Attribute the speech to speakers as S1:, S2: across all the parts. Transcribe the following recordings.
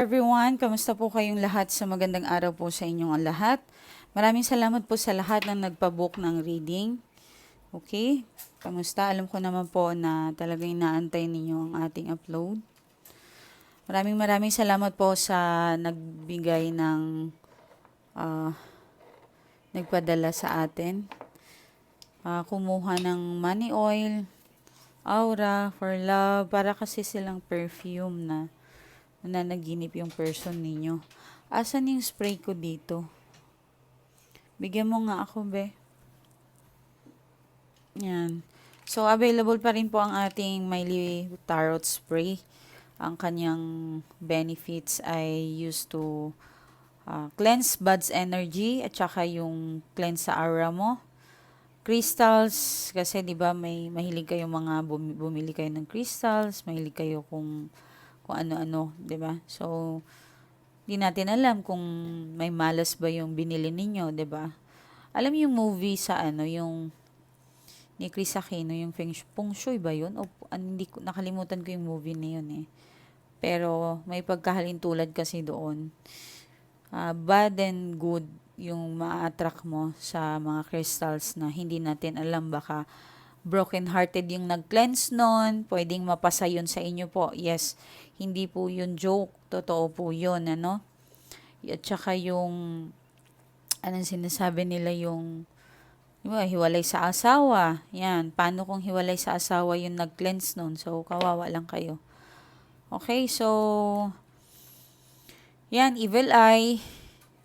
S1: everyone, kamusta po kayong lahat sa magandang araw po sa inyong lahat. Maraming salamat po sa lahat ng nagpabook ng reading. Okay, kamusta? Alam ko naman po na talagang inaantay ninyo ang ating upload. Maraming maraming salamat po sa nagbigay ng ah, nagpadala sa atin. Ah, kumuha ng money oil, aura, for love, para kasi silang perfume na nananaginip yung person ninyo. Asan yung spray ko dito? Bigyan mo nga ako, be. Yan. So, available pa rin po ang ating Miley Tarot Spray. Ang kanyang benefits ay used to uh, cleanse buds energy at saka yung cleanse sa aura mo. Crystals, kasi 'di ba may mahilig kayo mga bumi- bumili kayo ng crystals, mahilig kayo kung kung ano-ano, 'di ba? So di natin alam kung may malas ba yung binili ninyo, 'di ba? Alam yung movie sa ano, yung ni Chris Aquino, yung Feng Shui, Feng Shui ba yun? O hindi ko, nakalimutan ko yung movie na yun eh. Pero may pagkahalintulad kasi doon. Ah, bad and good yung ma-attract mo sa mga crystals na hindi natin alam baka broken-hearted yung nag-cleanse nun, pwedeng mapasa yun sa inyo po. Yes, hindi po yun joke, totoo po yun, ano? At saka yung, anong sinasabi nila yung, mga hiwalay sa asawa. Yan, paano kung hiwalay sa asawa yung nag-cleanse nun? So, kawawa lang kayo. Okay, so, yan, evil eye.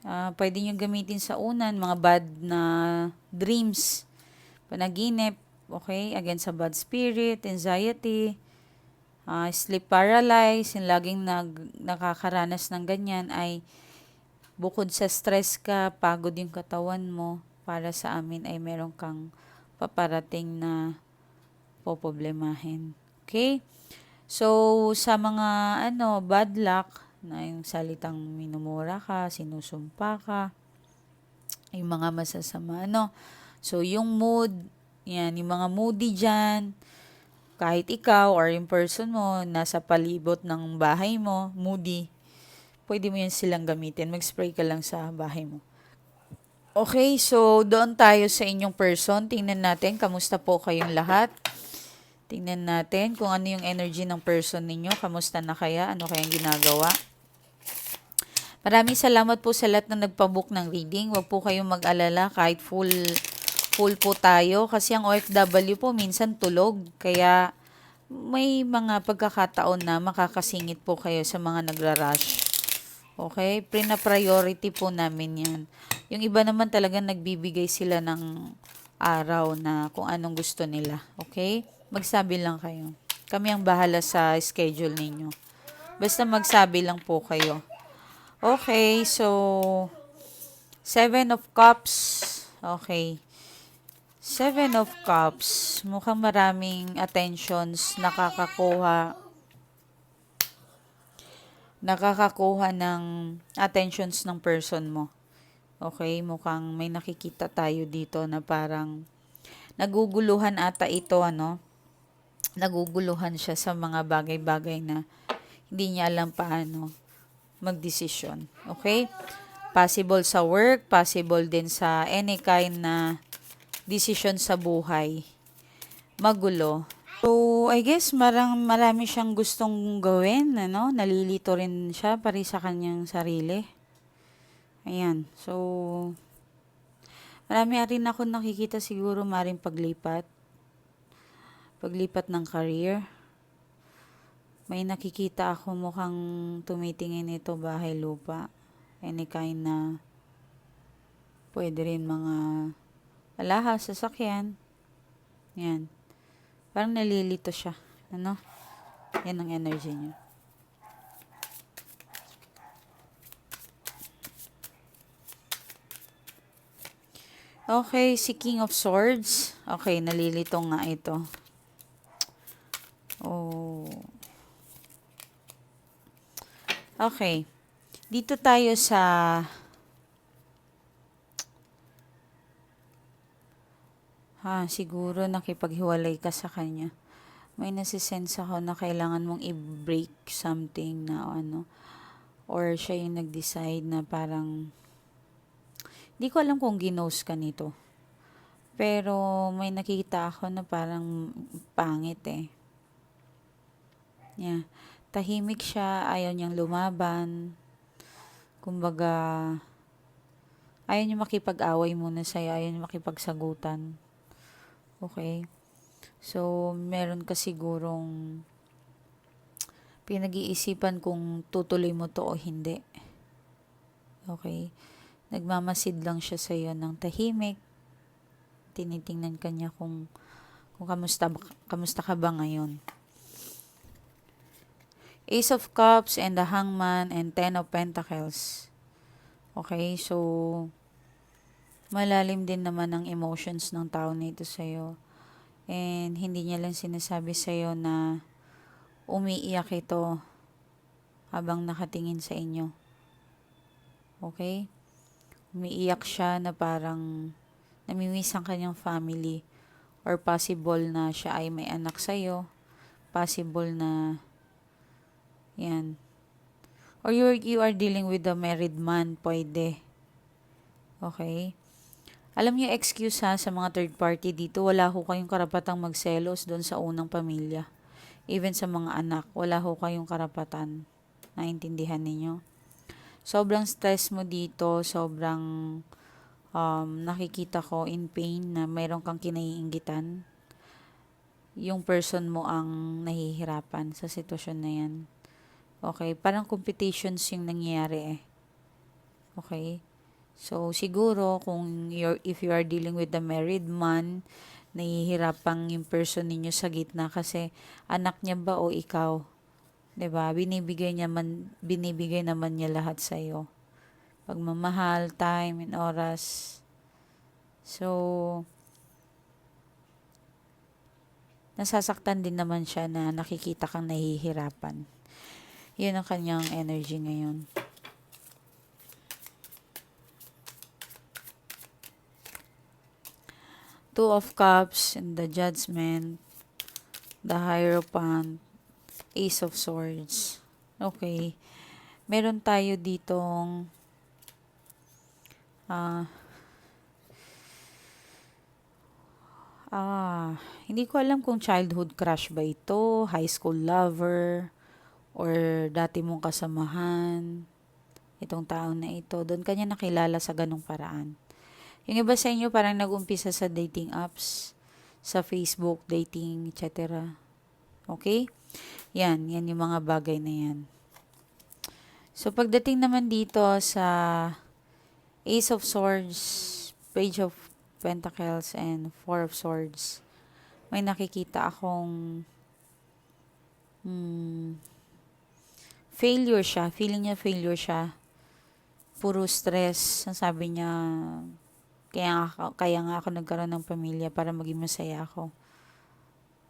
S1: Ah, pwede nyo gamitin sa unan, mga bad na dreams, panaginip, okay, against sa bad spirit, anxiety, ah, sleep paralysis, yung laging nag, nakakaranas ng ganyan ay bukod sa stress ka, pagod yung katawan mo, para sa amin ay meron kang paparating na poproblemahin. Okay? So, sa mga ano, bad luck, na yung salitang minumura ka, sinusumpa ka, yung mga masasama, ano. So, yung mood, yan, yung mga moody dyan, kahit ikaw or yung person mo, nasa palibot ng bahay mo, moody, pwede mo yan silang gamitin. Mag-spray ka lang sa bahay mo. Okay, so doon tayo sa inyong person. Tingnan natin, kamusta po kayong lahat. Tingnan natin kung ano yung energy ng person ninyo. Kamusta na kaya? Ano kayang ginagawa? Maraming salamat po sa lahat na nagpabook ng reading. Huwag po kayong mag-alala kahit full full po tayo kasi ang OFW po minsan tulog. Kaya may mga pagkakataon na makakasingit po kayo sa mga nagra-rush. Okay? Prina-priority po namin yan. Yung iba naman talaga nagbibigay sila ng araw na kung anong gusto nila. Okay? Magsabi lang kayo. Kami ang bahala sa schedule ninyo. Basta magsabi lang po kayo. Okay, so Seven of Cups. Okay. Seven of Cups. Mukhang maraming attentions nakakakuha nakakakuha ng attentions ng person mo. Okay, mukhang may nakikita tayo dito na parang naguguluhan ata ito, ano? Naguguluhan siya sa mga bagay-bagay na hindi niya alam paano magdesisyon. Okay? Possible sa work, possible din sa any kind na decision sa buhay. Magulo. So, I guess marang, marami siyang gustong gawin, ano? Nalilito rin siya pari sa kanyang sarili. Ayan. So, marami rin ako nakikita siguro maring paglipat. Paglipat ng career. May nakikita ako mukhang tumitingin ito bahay lupa. Any kind na pwede rin mga alahas, sasakyan. Yan. Parang nalilito siya. Ano? Yan ang energy niya. Okay, si King of Swords. Okay, nalilito nga ito. Oh. Okay. Dito tayo sa Ha, siguro nakipaghiwalay ka sa kanya. May nasisense ako na kailangan mong i-break something na ano. or siya yung nag-decide na parang hindi ko alam kung ginos ka nito. Pero may nakita ako na parang pangit eh. Yeah. Tahimik siya, ayaw niyang lumaban. Kumbaga, ayaw niya makipag-away muna sa'yo, ayaw niya makipagsagutan. Okay? So, meron ka sigurong pinag-iisipan kung tutuloy mo to o hindi. Okay? Nagmamasid lang siya sa iyo ng tahimik. Tinitingnan ka niya kung kung kamusta, kamusta ka ba ngayon. Ace of Cups and the Hangman and Ten of Pentacles. Okay, so malalim din naman ang emotions ng tao na ito sa'yo. And hindi niya lang sinasabi sa'yo na umiiyak ito habang nakatingin sa inyo. Okay? Umiiyak siya na parang namimiss ang kanyang family or possible na siya ay may anak sa'yo. Possible na yan. Or you you are dealing with a married man, pwede. Okay? Alam niyo, excuse ha, sa mga third party dito, wala ho kayong karapatang magselos doon sa unang pamilya. Even sa mga anak, wala ho kayong karapatan. Naintindihan ninyo? Sobrang stress mo dito, sobrang um, nakikita ko in pain na mayroon kang kinaiingitan. Yung person mo ang nahihirapan sa sitwasyon na yan. Okay, parang competitions yung nangyayari eh. Okay? So, siguro, kung you're, if you are dealing with a married man, nahihirapang yung person ninyo sa gitna kasi anak niya ba o ikaw? 'Di ba? Binibigay niya man binibigay naman niya lahat sa iyo. Pagmamahal, time, and oras. So, nasasaktan din naman siya na nakikita kang nahihirapan. Yun ang kanyang energy ngayon. Two of Cups and the Judgment, the Hierophant, Ace of Swords. Okay. Meron tayo ditong ah ah, hindi ko alam kung childhood crush ba ito, high school lover, or dati mong kasamahan, itong tao na ito, doon kanya nakilala sa ganong paraan. Yung iba sa inyo parang nag-umpisa sa dating apps, sa Facebook, dating, etc. Okay? Yan, yan yung mga bagay na yan. So, pagdating naman dito sa Ace of Swords, Page of Pentacles, and Four of Swords, may nakikita akong hmm, failure siya. Feeling niya failure siya. Puro stress. Sabi niya, kaya nga, kaya nga ako nagkaroon ng pamilya para maging masaya ako.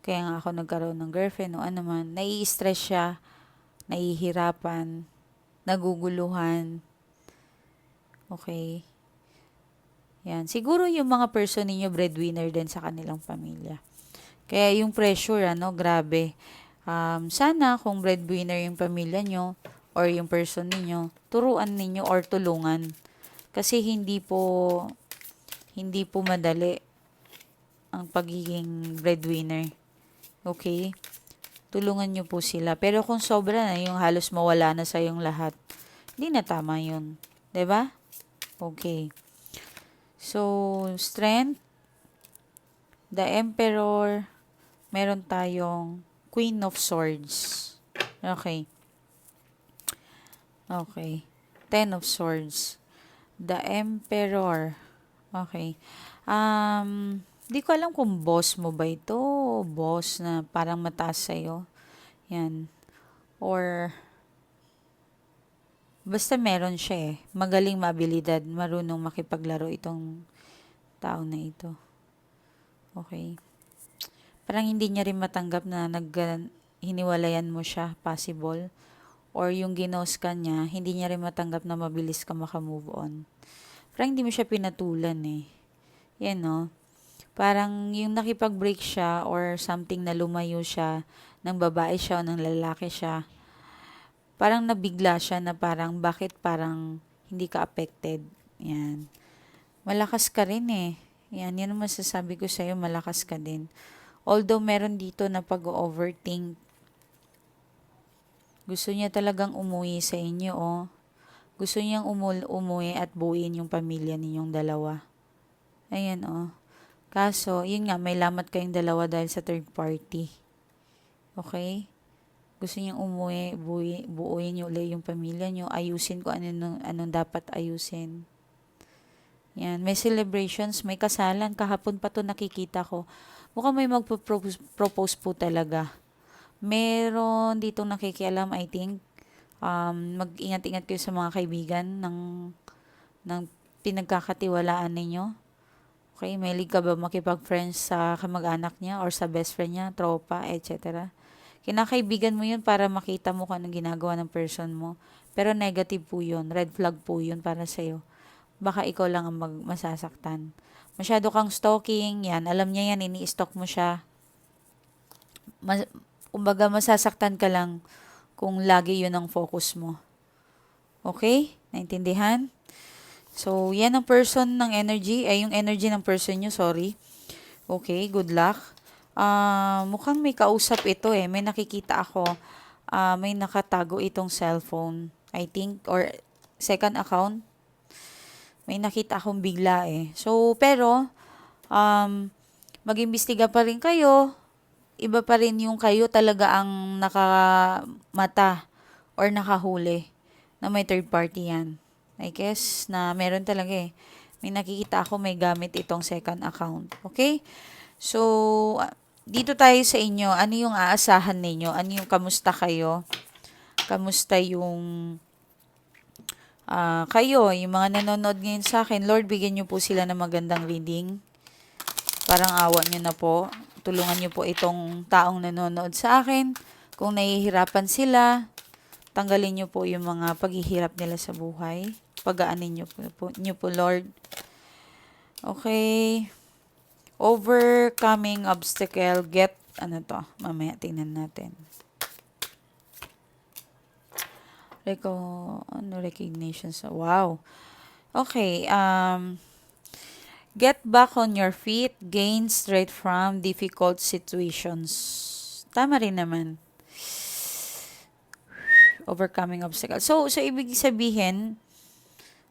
S1: Kaya nga ako nagkaroon ng girlfriend o ano man. Nai-stress siya, nahihirapan, naguguluhan. Okay. Yan. Siguro yung mga person ninyo breadwinner din sa kanilang pamilya. Kaya yung pressure, ano, grabe um, sana kung breadwinner yung pamilya nyo or yung person ninyo, turuan ninyo or tulungan. Kasi hindi po hindi po madali ang pagiging breadwinner. Okay? Tulungan nyo po sila. Pero kung sobra na yung halos mawala na sa yung lahat, hindi na tama yun. ba? Diba? Okay. So, strength, the emperor, meron tayong Queen of Swords. Okay. Okay. Ten of Swords. The Emperor. Okay. Um, di ko alam kung boss mo ba ito boss na parang mataas sa'yo. Yan. Or, basta meron siya eh. Magaling mabilidad, marunong makipaglaro itong tao na ito. Okay parang hindi niya rin matanggap na nag hiniwalayan mo siya, possible. Or yung ginos ka niya, hindi niya rin matanggap na mabilis ka makamove on. Parang hindi mo siya pinatulan eh. Yan no. Parang yung nakipag-break siya or something na lumayo siya, ng babae siya o ng lalaki siya, parang nabigla siya na parang bakit parang hindi ka affected. Yan. Malakas ka rin eh. Yan, yan ang masasabi ko sa'yo, malakas ka din. Although meron dito na pag-overthink, gusto niya talagang umuwi sa inyo, oh. Gusto niyang umul umuwi at buuin yung pamilya ninyong dalawa. Ayan, oh. Kaso, yun nga, may lamat kayong dalawa dahil sa third party. Okay? Gusto niyang umuwi, buuin, buuin niyo ulit yung pamilya niyo, ayusin ko ano, anong, anong dapat ayusin. Yan, may celebrations, may kasalan. Kahapon pa to nakikita ko. Mukhang may magpo-propose propose po talaga. Meron dito nakikialam, I think. Um, mag-ingat-ingat kayo sa mga kaibigan ng, ng pinagkakatiwalaan ninyo. Okay, may ka ba makipag-friends sa kamag-anak niya or sa best friend niya, tropa, etc. Kinakaibigan mo yun para makita mo kung anong ginagawa ng person mo. Pero negative po yun. Red flag po yun para sa'yo. Baka ikaw lang ang mag masasaktan. Masyado kang stalking, yan. Alam niya yan, ini-stalk mo siya. Mas, kumbaga, masasaktan ka lang kung lagi yun ang focus mo. Okay? Naintindihan? So, yan ang person ng energy, ay yung energy ng person nyo, sorry. Okay, good luck. Ah, mukhang may kausap ito eh. May nakikita ako. Ah, may nakatago itong cellphone. I think, or second account. May nakita akong bigla eh. So, pero, um, mag-imbestiga pa rin kayo. Iba pa rin yung kayo talaga ang nakamata or nakahuli na may third party yan. I guess na meron talaga eh. May nakikita ako may gamit itong second account. Okay? So, ah, dito tayo sa inyo. Ano yung aasahan ninyo? Ano yung kamusta kayo? Kamusta yung ah, kayo, yung mga nanonood ngayon sa akin, Lord, bigyan niyo po sila ng magandang reading. Parang awa niyo na po. Tulungan niyo po itong taong nanonood sa akin. Kung nahihirapan sila, tanggalin niyo po yung mga paghihirap nila sa buhay pagaanin niyo po, po, niyo po, Lord. Okay. Overcoming obstacle, get, ano to, mamaya tingnan natin. Reco, ano, recognition sa, wow. Okay, um, get back on your feet, gain straight from difficult situations. Tama rin naman. Overcoming obstacle. So, so ibig sabihin,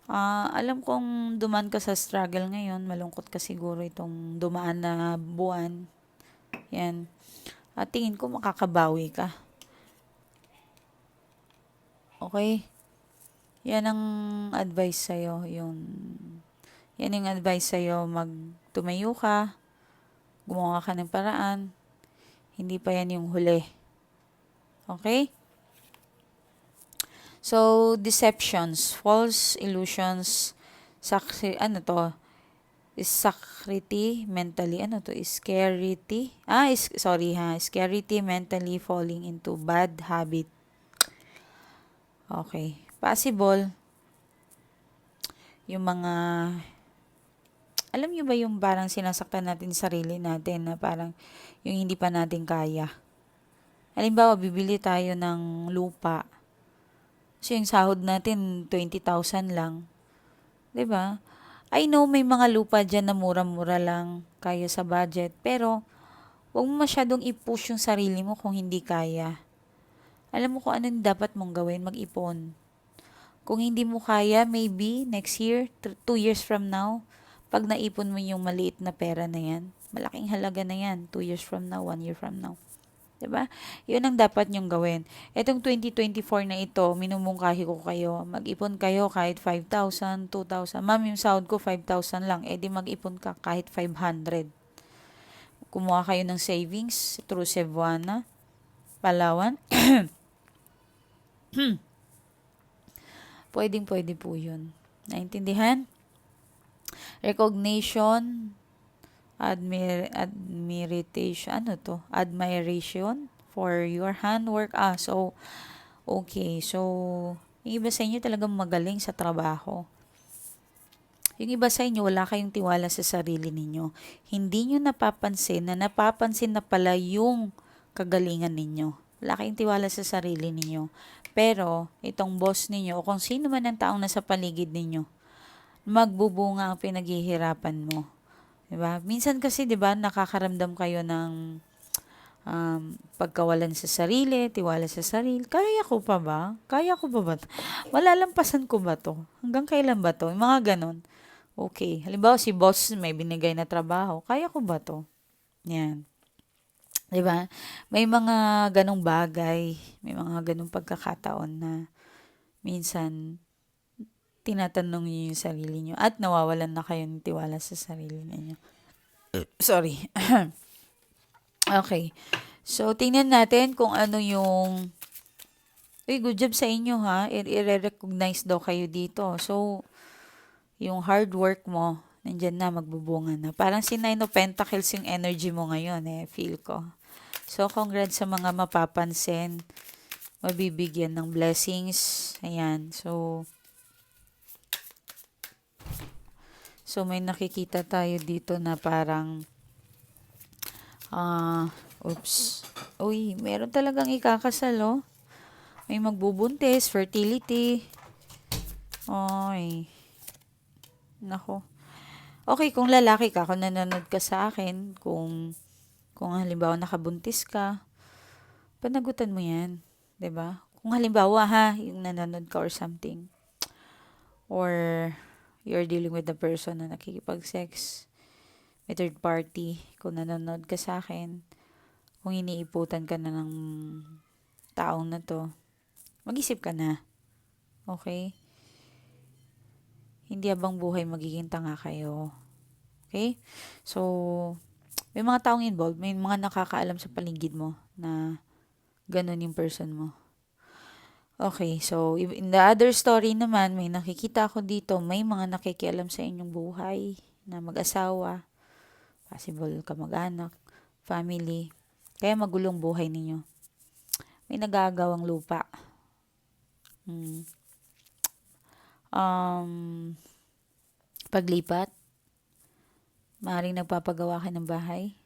S1: Ah, alam kong dumaan ka sa struggle ngayon, malungkot ka siguro itong dumaan na buwan. Yan. At tingin ko makakabawi ka. Okay? Yan ang advice sa'yo. Yung, yan yung advice sa'yo. Mag tumayo ka. Gumawa ka ng paraan. Hindi pa yan yung huli. Okay? So, deceptions, false illusions, sacri, ano to, is sacrity, mentally, ano to, is scarcity, ah, is, sorry ha, scarcity, mentally falling into bad habit. Okay. Possible, yung mga, alam nyo ba yung parang sinasaktan natin sarili natin na parang yung hindi pa natin kaya. Halimbawa, bibili tayo ng lupa kasi yung sahod natin, 20,000 lang. ba? I know may mga lupa dyan na mura-mura lang, kaya sa budget. Pero, huwag mo masyadong i-push yung sarili mo kung hindi kaya. Alam mo kung ano dapat mong gawin, mag-ipon. Kung hindi mo kaya, maybe next year, two years from now, pag naipon mo yung maliit na pera na yan, malaking halaga na yan, two years from now, one year from now. 'di ba? 'Yun ang dapat nyong gawin. Etong 2024 na ito, minumungkahi ko kayo. Mag-ipon kayo kahit 5,000, 2,000. Ma'am, yung sahod ko 5,000 lang. Eh di mag-ipon ka kahit 500. Kumuha kayo ng savings through Cebuana, Palawan. Pwedeng pwede po 'yun. Naintindihan? Recognition, admir admiration ano to? Admiration for your handwork. Ah so okay. So yung iba sa inyo talagang magaling sa trabaho. Yung iba sa inyo wala kayong tiwala sa sarili ninyo. Hindi nyo napapansin na napapansin na pala yung kagalingan ninyo. Wala kayong tiwala sa sarili ninyo. Pero, itong boss ninyo, o kung sino man ang taong nasa paligid ninyo, magbubunga ang pinaghihirapan mo. 'Di ba? Minsan kasi 'di ba nakakaramdam kayo ng um, pagkawalan sa sarili, tiwala sa sarili. Kaya ko pa ba? Kaya ko ba ba? to? Malalampasan ko ba to? Hanggang kailan ba to? Yung Mga ganon. Okay. Halimbawa si boss may binigay na trabaho. Kaya ko ba to? Yan. 'Di ba? May mga ganong bagay, may mga ganong pagkakataon na minsan tinatanong niyo yung sarili niyo at nawawalan na kayo ng tiwala sa sarili niyo. Sorry. okay. So, tingnan natin kung ano yung Uy, good job sa inyo ha. I-recognize daw kayo dito. So, yung hard work mo, nandyan na, magbubunga na. Parang si Nine of Pentacles yung energy mo ngayon eh, feel ko. So, congrats sa mga mapapansin. Mabibigyan ng blessings. Ayan. So, So, may nakikita tayo dito na parang, ah, oops. Uy, meron talagang ikakasal, oh. May magbubuntis, fertility. Oy. Nako. Okay, kung lalaki ka, kung nanonood ka sa akin, kung, kung halimbawa nakabuntis ka, panagutan mo yan. 'di ba? Kung halimbawa ha, yung nanonood ka or something, or you're dealing with the person na nakikipag-sex, may third party, kung nanonood ka sa akin, kung iniiputan ka na ng taong na to, mag-isip ka na. Okay? Hindi abang buhay magiging tanga kayo. Okay? So, may mga taong involved, may mga nakakaalam sa paligid mo na ganun yung person mo. Okay, so in the other story naman, may nakikita ako dito, may mga nakikialam sa inyong buhay na mag-asawa, possible kamag-anak, family, kaya magulong buhay ninyo. May nagagawang lupa. Hmm. Um, paglipat, maaaring nagpapagawa ka ng bahay,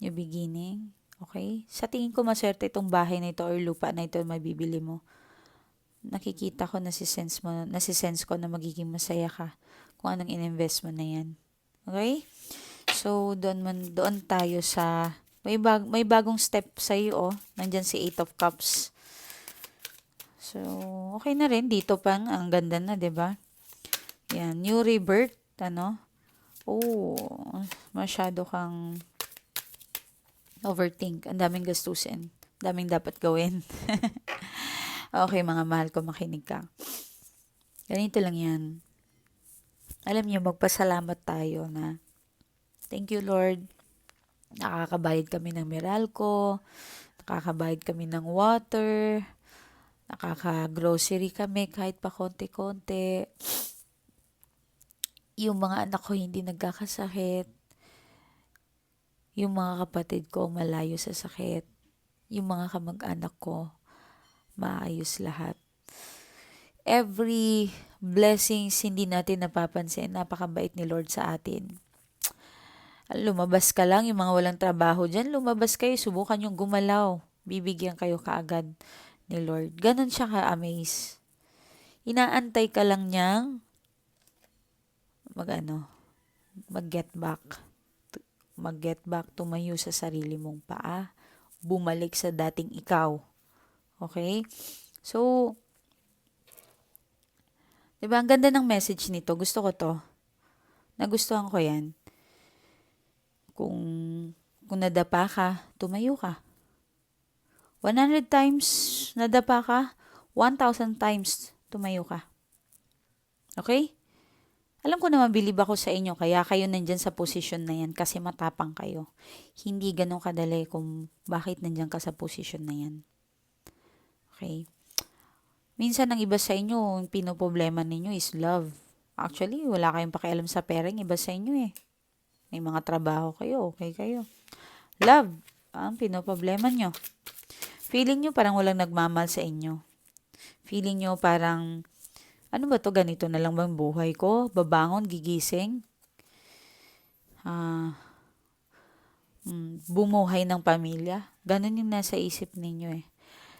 S1: new beginning, Okay? Sa tingin ko maswerte itong bahay na ito or lupa na ito mabibili mo. Nakikita ko, nasisense mo, nasisense ko na magiging masaya ka kung anong in-invest mo na yan. Okay? So, doon, man, doon tayo sa, may, bag, may bagong step sa iyo, oh. Nandyan si Eight of Cups. So, okay na rin. Dito pang, ang ganda na, 'di ba Yan, new rebirth, ano? Oh, masyado kang overthink. Ang daming gastusin. daming dapat gawin. okay, mga mahal ko, makinig ka. Ganito lang yan. Alam niyo, magpasalamat tayo na thank you, Lord. Nakakabayad kami ng Meralco. Nakakabayad kami ng water. Nakaka-grocery kami kahit pa konti-konti. Yung mga anak ko hindi nagkakasakit yung mga kapatid ko malayo sa sakit. Yung mga kamag-anak ko maayos lahat. Every blessings hindi natin napapansin. Napakabait ni Lord sa atin. Lumabas ka lang, yung mga walang trabaho dyan, lumabas kayo, subukan yung gumalaw. Bibigyan kayo kaagad ni Lord. Ganon siya ka-amaze. Inaantay ka lang niyang mag ano, mag-get back mag-get back, tumayo sa sarili mong paa, bumalik sa dating ikaw. Okay? So, di ba, ang ganda ng message nito. Gusto ko to. Nagustuhan ko yan. Kung, kung nadapa ka, tumayo ka. 100 times nadapa ka, 1,000 times tumayo ka. Okay? Alam ko na mabilib ako sa inyo, kaya kayo nandyan sa posisyon na yan kasi matapang kayo. Hindi ganun kadali kung bakit nandyan ka sa posisyon na yan. Okay? Minsan ang iba sa inyo, yung pinoproblema ninyo is love. Actually, wala kayong pakialam sa pera, iba sa inyo eh. May mga trabaho kayo, okay kayo. Love, ang pinoproblema nyo. Feeling nyo parang walang nagmamahal sa inyo. Feeling nyo parang ano ba to ganito na lang bang buhay ko? Babangon, gigising? Ah, mm, bumuhay ng pamilya? Ganun yung nasa isip ninyo eh.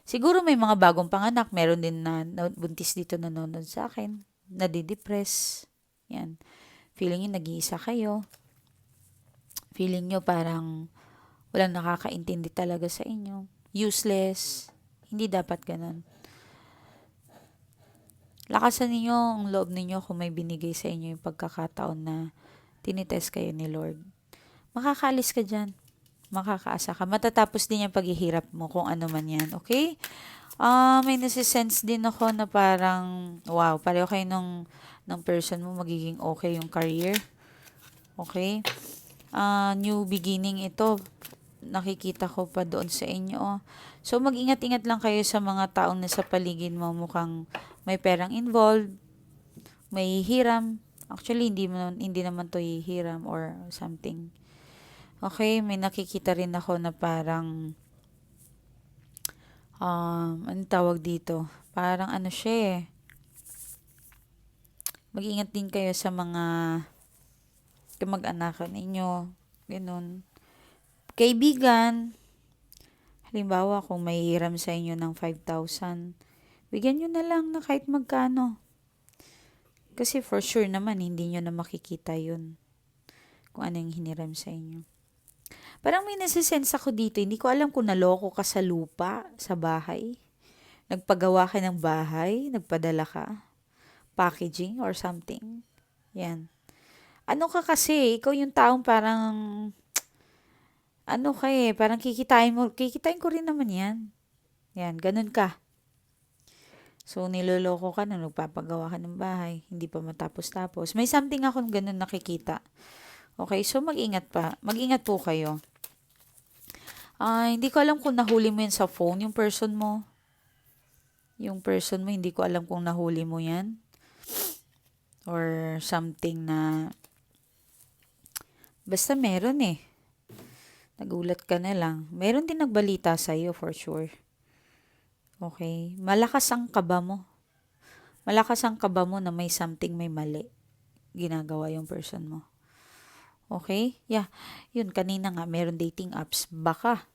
S1: Siguro may mga bagong panganak, meron din na, na buntis dito nanonood sa akin, nadidepress. Yan. Feeling nyo nag-iisa kayo. Feeling nyo parang walang nakakaintindi talaga sa inyo. Useless. Hindi dapat ganun. Lakasan ninyo ang loob ninyo kung may binigay sa inyo yung pagkakataon na tinitest kayo ni Lord. Makakaalis ka dyan. Makakaasa ka. Matatapos din yung paghihirap mo kung ano man yan. Okay? Ah, may nasisense din ako na parang, wow, pareho kayo nung, ng person mo, magiging okay yung career. Okay? Ah, new beginning ito. Nakikita ko pa doon sa inyo. So, mag-ingat-ingat lang kayo sa mga taong nasa paligid mo. Mukhang may perang involved, may hiram. Actually, hindi, mo, hindi naman to hihiram or something. Okay, may nakikita rin ako na parang um, ano tawag dito? Parang ano siya eh. Mag-ingat din kayo sa mga kamag-anakan ninyo. Ganun. Kaibigan, halimbawa kung may hiram sa inyo ng 5,000, bigyan nyo na lang na kahit magkano. Kasi for sure naman, hindi nyo na makikita yun kung ano yung hiniram sa inyo. Parang may nasisense ako dito. Hindi ko alam kung naloko ka sa lupa, sa bahay. Nagpagawa ka ng bahay, nagpadala ka. Packaging or something. Yan. Ano ka kasi, ikaw yung taong parang, ano ka eh, parang kikitain mo, kikitain ko rin naman yan. Yan, ganun ka. So, niloloko ka na nagpapagawa ka ng bahay, hindi pa matapos-tapos. May something akong ganun nakikita. Okay, so mag-ingat pa. Mag-ingat po kayo. Ah, hindi ko alam kung nahuli mo yan sa phone, yung person mo. Yung person mo, hindi ko alam kung nahuli mo yan. Or something na... Basta meron eh. Nagulat ka na lang. Meron din nagbalita sa'yo for sure. Okay. Malakas ang kaba mo. Malakas ang kaba mo na may something may mali. Ginagawa yung person mo. Okay? Yeah. Yun, kanina nga, meron dating apps. Baka.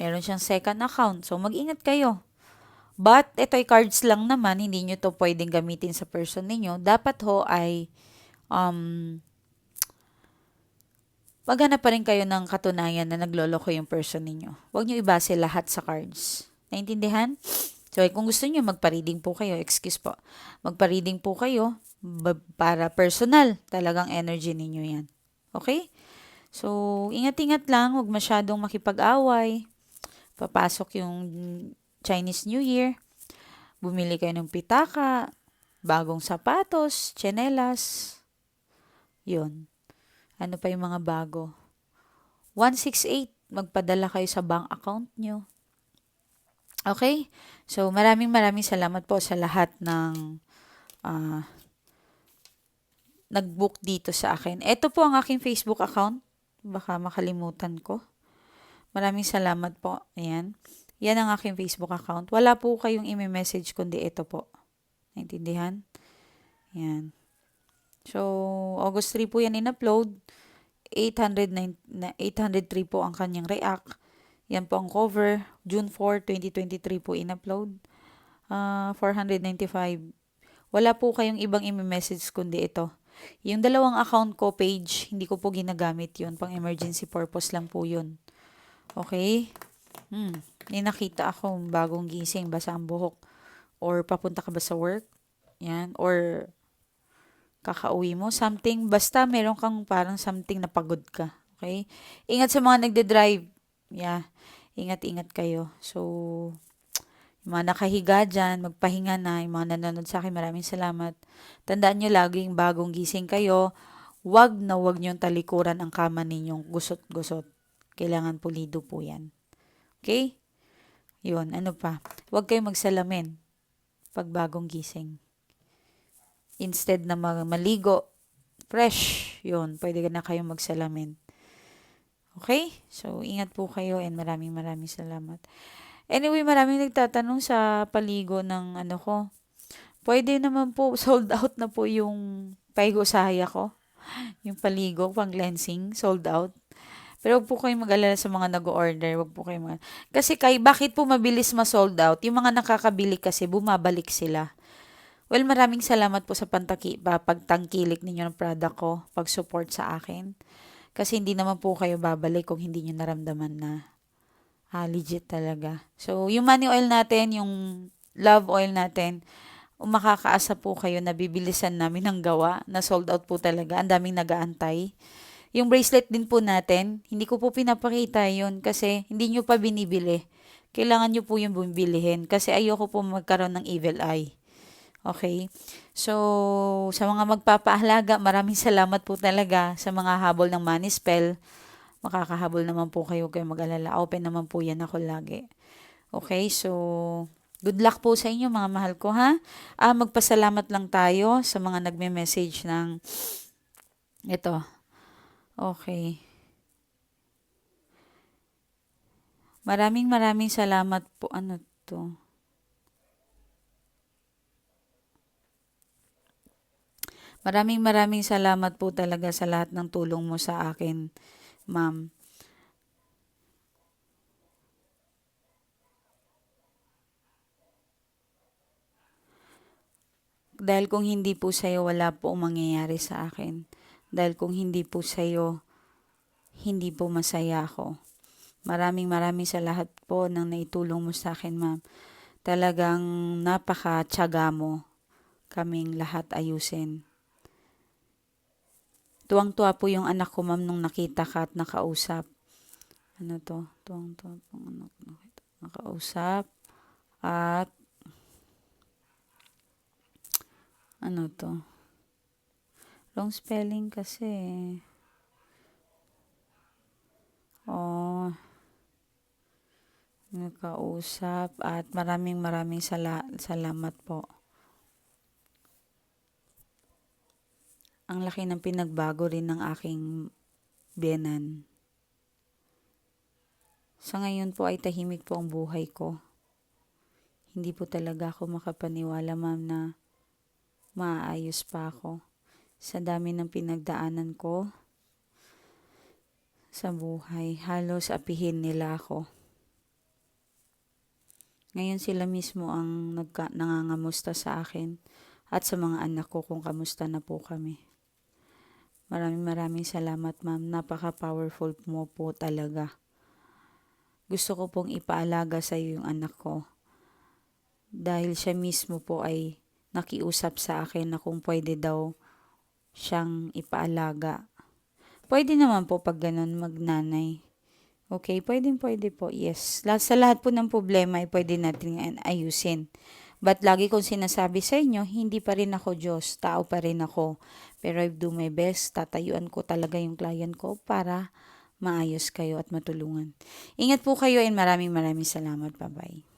S1: Meron siyang second account. So, mag-ingat kayo. But, ito ay cards lang naman. Hindi nyo to pwedeng gamitin sa person ninyo. Dapat ho ay um, maghanap pa rin kayo ng katunayan na nagloloko yung person ninyo. Huwag nyo ibase lahat sa cards. Naintindihan? So, eh, kung gusto niyo magpa-reading po kayo, excuse po, magpa-reading po kayo para personal talagang energy ninyo yan. Okay? So, ingat-ingat lang, huwag masyadong makipag-away. Papasok yung Chinese New Year. Bumili kayo ng pitaka, bagong sapatos, tsinelas. Yun. Ano pa yung mga bago? 168, magpadala kayo sa bank account nyo. Okay? So, maraming maraming salamat po sa lahat ng uh, nag-book dito sa akin. Ito po ang aking Facebook account. Baka makalimutan ko. Maraming salamat po. Ayan. Yan ang aking Facebook account. Wala po kayong i-message kundi ito po. Naintindihan? Yan. So, August 3 po yan in-upload. 809, 803 po ang kanyang react. Yan po ang cover. June 4, 2023 po in-upload. Uh, 495. Wala po kayong ibang i-message kundi ito. Yung dalawang account ko page, hindi ko po ginagamit yun. Pang emergency purpose lang po yun. Okay? Hmm. May nakita ako bagong gising, basa ang buhok. Or papunta ka ba sa work? Yan. Or kakauwi mo. Something, basta meron kang parang something na pagod ka. Okay? Ingat sa mga nagde-drive. Yeah ingat-ingat kayo. So, yung mga nakahiga dyan, magpahinga na. Yung mga nanonood sa akin, maraming salamat. Tandaan nyo laging bagong gising kayo. Huwag na huwag nyo talikuran ang kama ninyong gusot-gusot. Kailangan pulido po yan. Okay? Yun, ano pa? Huwag kayo magsalamin pag bagong gising. Instead na maligo, fresh, yun, pwede na kayong magsalamin. Okay? So, ingat po kayo and maraming maraming salamat. Anyway, maraming nagtatanong sa paligo ng ano ko. Pwede naman po, sold out na po yung paigo sahaya ko. Yung paligo, pang cleansing, sold out. Pero wag po kayong mag-alala sa mga nag-order. Wag po kayong mag Kasi kay, bakit po mabilis ma-sold out? Yung mga nakakabili kasi, bumabalik sila. Well, maraming salamat po sa pantaki, pa, pagtangkilik ninyo ng product ko, pag-support sa akin. Kasi hindi naman po kayo babalik kung hindi nyo naramdaman na ah, legit talaga. So, yung money oil natin, yung love oil natin, makakaasa po kayo na bibilisan namin ng gawa, na sold out po talaga. Ang daming nagaantay. Yung bracelet din po natin, hindi ko po pinapakita yun kasi hindi nyo pa binibili. Kailangan nyo po yung bumibilihin kasi ayoko po magkaroon ng evil eye. Okay? So, sa mga magpapaahalaga, maraming salamat po talaga sa mga habol ng money spell. Makakahabol naman po kayo kayo mag-alala. Open naman po yan ako lagi. Okay? So, good luck po sa inyo mga mahal ko ha. Ah, magpasalamat lang tayo sa mga nagme-message ng ito. Okay. Maraming maraming salamat po. Ano to? Maraming maraming salamat po talaga sa lahat ng tulong mo sa akin, ma'am. Dahil kung hindi po sa'yo, wala po mangyayari sa akin. Dahil kung hindi po sa'yo, hindi po masaya ako. Maraming maraming sa lahat po ng naitulong mo sa akin, ma'am. Talagang napaka-tsaga mo kaming lahat ayusin. Tuwang-tuwa po yung anak ko, ma'am, nung nakita ka at nakausap. Ano to? Tuwang-tuwa po anak nakita. Nakausap. At ano to? Wrong spelling kasi. Oh. Nakausap at maraming maraming sala- salamat po. Ang laki ng pinagbago rin ng aking biyenan. Sa ngayon po ay tahimik po ang buhay ko. Hindi po talaga ako makapaniwala, ma'am, na maayos pa ako. Sa dami ng pinagdaanan ko sa buhay, halos apihin nila ako. Ngayon sila mismo ang nagka, nangangamusta sa akin at sa mga anak ko kung kamusta na po kami. Maraming maraming salamat ma'am. Napaka-powerful mo po talaga. Gusto ko pong ipaalaga sa iyo yung anak ko. Dahil siya mismo po ay nakiusap sa akin na kung pwede daw siyang ipaalaga. Pwede naman po pag ganun magnanay. Okay, pwedeng pwede po, yes. Sa lahat po ng problema ay pwede natin ayusin. But lagi kong sinasabi sa inyo, hindi pa rin ako Diyos, tao pa rin ako. Pero I do my best, tatayuan ko talaga yung client ko para maayos kayo at matulungan. Ingat po kayo and maraming maraming salamat. Bye-bye.